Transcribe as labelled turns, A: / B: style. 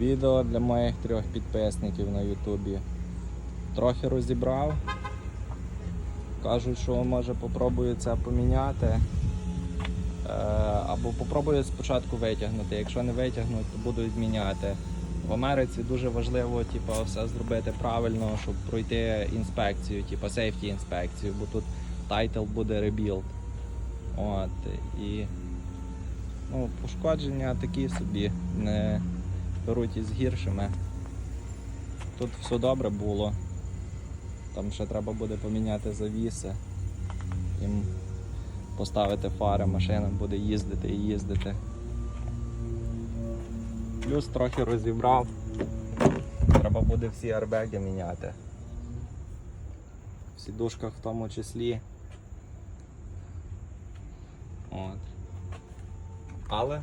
A: Відео для моїх трьох підписників на Ютубі. Трохи розібрав. Кажуть, що може попробую це поміняти. Е, або попробую спочатку витягнути. Якщо не витягнуть, то буду зміняти. В Америці дуже важливо типу, все зробити правильно, щоб пройти інспекцію, типу сейфті інспекцію, бо тут тайтл буде rebuild. От, і ну, пошкодження такі собі, не беруть із гіршими. Тут все добре було. Там ще треба буде поміняти завіси. Їм поставити фари, машина буде їздити і їздити. Плюс трохи розібрав. Треба буде всі арбеги міняти. В сідушках в тому числі. От. Але